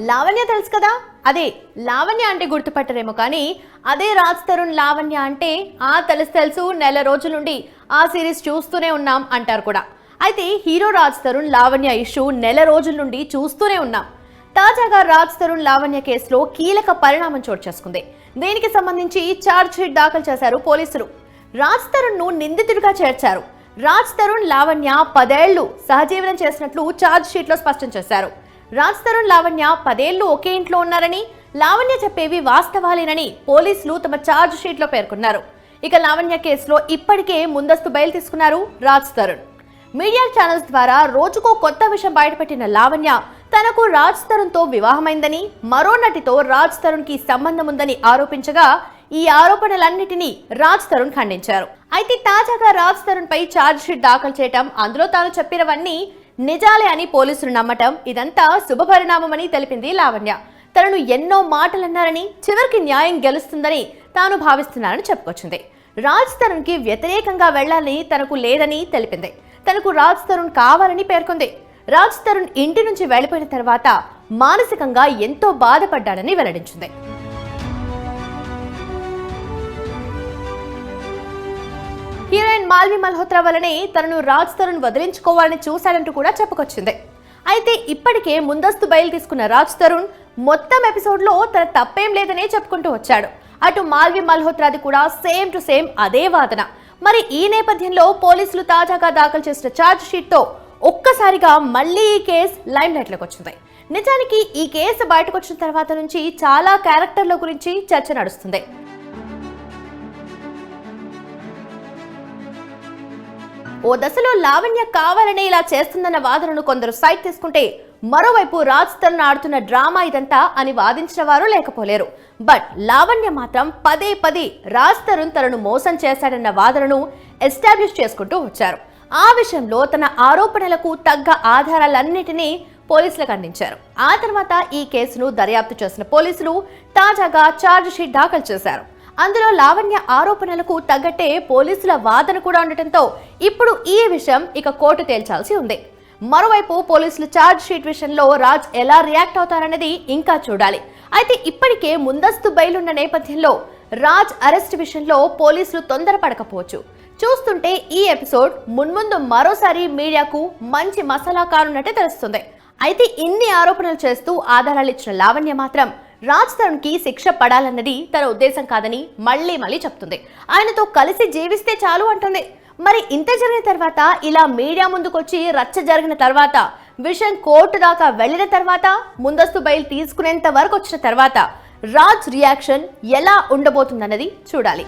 లావణ్య తెలుసు కదా? అదే లావణ్య అంటే గుర్తుపట్టరేమో కానీ అదే రాజ్ తరుణ్ లావణ్య అంటే ఆ తెలుసు తెలుసు నెల రోజుల నుండి ఆ సిరీస్ చూస్తూనే ఉన్నాం అంటారు కూడా. అయితే హీరో రాజ్ తరుణ్ లావణ్య ఇష్యూ నెల రోజుల నుండి చూస్తూనే ఉన్నాం. తాజాగా రాజ్ తరుణ్ లావణ్య కేసులో కీలక పరిణామం చోటు చేసుకుంది. దీనికి సంబంధించి ఛార్జ్ షీట్ దాఖలు చేశారు పోలీసులు. రాజ్ తరుణ్ను నిందితుడిగా చేర్చారు. రాజ్ తరుణ్ లావణ్య పదేళ్ళు సహజీవనం చేసినట్లు ఛార్జ్ షీట్లో స్పష్టం చేశారు. రాజ్ తరుణ్ లావణ్య పదేళ్ళు ఒకే ఇంట్లో ఉన్నారని లావణ్య చెప్పేవి వాస్తవాలేనని పోలీసులు తమ ఛార్జ్ షీట్లో పేర్కొన్నారు. ఇక లావణ్య కేసులో ఇప్పటికే ముందస్తు బయలు తీసుకున్నారు రాజ్ తరుణ్ మీడియా ఛానల్స్ ద్వారా రోజుకో కొత్త విషయం బయటపెట్టిన లావణ్య తనకు రాజ్ తరుణ్తో వివాహమైందని మరో నటితో రాజ్ తరుణ్కి సంబంధం ఉందని ఆరోపించగా ఈ ఆరోపణలన్నిటినీ రాజ్ తరుణ్ ఖండించారు. అయితే తాజాగా రాజ్ తరుణ్ పై ఛార్జ్ షీట్ దాఖలు చేయటం అందులో తాను చెప్పినవన్నీ నిజాలే అని పోలీసులు నమ్మటం ఇదంతా శుభపరిణామమని తెలిపింది లావణ్య. తనను ఎన్నో మాటలన్నారని చివరికి న్యాయం గెలుస్తుందని తాను భావిస్తున్నానని చెప్పుకొచ్చింది. రాజ్ తరుణ్కి వ్యతిరేకంగా వెళ్ళాలని తనకు లేదని తెలిపింది. తనకు రాజ్ తరుణ్ కావాలని పేర్కొంది. రాజ్ తరుణ్ ఇంటి నుంచి వెళ్ళిపోయిన తర్వాత మానసికంగా ఎంతో బాధపడ్డాడని వెల్లడించింది. హీరోయిన్ మాల్వి మల్హోత్రా వలనే తనను రాజ్ తరుణ్ వదిలించుకోవాలని చూశాడంటూ కూడా చెప్పుకొచ్చింది. అయితే ఇప్పటికే ముందస్తు బయలు తీసుకున్న రాజ్ తరుణ్ మొత్తం ఎపిసోడ్లో తన తప్పేం లేదనే చెప్పుకుంటూ వచ్చాడు. అటు మాల్వి మల్హోత్రాది కూడా సేమ్ టు సేమ్ అదే వాదన. మరి ఈ నేపథ్యంలో పోలీసులు తాజాగా దాఖలు చేసిన ఛార్జ్ షీట్తో ఒక్కసారిగా మళ్ళీ ఈ కేసు లైమ్ లైట్లోకి వచ్చింది. నిజానికి ఈ కేసు బయటకు వచ్చిన తర్వాత నుంచి చాలా క్యారెక్టర్ల గురించి చర్చ నడుస్తుంది. ఓ దశలో లావణ్య కావాలనే ఇలా చేస్తుందన్న వాదనను కొందరు సైట్ తీసుకుంటే మరోవైపు రాజ్ తరుణ్ ఆడుతున్న డ్రామా ఇదంతా అని వాదించిన వారు లేకపోలేరు. బట్ లావణ్య మాత్రం పదే పదే రాజ్ తరుణ్ తనను మోసం చేశాడన్న వాదనను ఎస్టాబ్లిష్ చేసుకుంటూ వచ్చారు. ఆ విషయంలో తన ఆరోపణలకు తగ్గ ఆధారాలన్నిటినీ పోలీసులకు అందించారు. ఆ తర్వాత ఈ కేసును దర్యాప్తు చేసిన పోలీసులు తాజాగా ఛార్జ్ షీట్ దాఖలు చేశారు. అందులో లావణ్య ఆరోపణలకు తగ్గట్టే పోలీసుల వాదన కూడా ఉండటంతో ఇప్పుడు ఈ విషయం ఇక కోర్టు తేల్చాల్సి ఉంది. మరోవైపు పోలీసులు ఛార్జ్ షీట్ విషయంలో రాజ్ ఎలా రియాక్ట్ అవుతారన్నది ఇంకా చూడాలి. అయితే ఇప్పటికే ముందస్తు బయలున్న నేపథ్యంలో రాజ్ అరెస్ట్ విషయంలో పోలీసులు తొందరపడకపోవచ్చు. చూస్తుంటే ఈ ఎపిసోడ్ మున్ముందు మరోసారి మీడియాకు మంచి మసాలా కానున్నట్టే తెలుస్తుంది. అయితే ఇన్ని ఆరోపణలు చేస్తూ ఆధారాలు ఇచ్చిన లావణ్య మాత్రం రాజ్ తరుణ్కి శిక్ష పడాలన్నది తన ఉద్దేశం కాదని మళ్ళీ మళ్ళీ చెప్తుంది. ఆయనతో కలిసి జీవిస్తే చాలు అంటుంది. మరి ఇంత జరిగిన తర్వాత ఇలా మీడియా ముందుకొచ్చి రచ్చ జరిగిన తర్వాత విషయం కోర్టు దాకా వెళ్ళిన తర్వాత ముందస్తు బయలు తీసుకునేంత వరకు వచ్చిన తర్వాత రాజ్ రియాక్షన్ ఎలా ఉండబోతుందన్నది చూడాలి.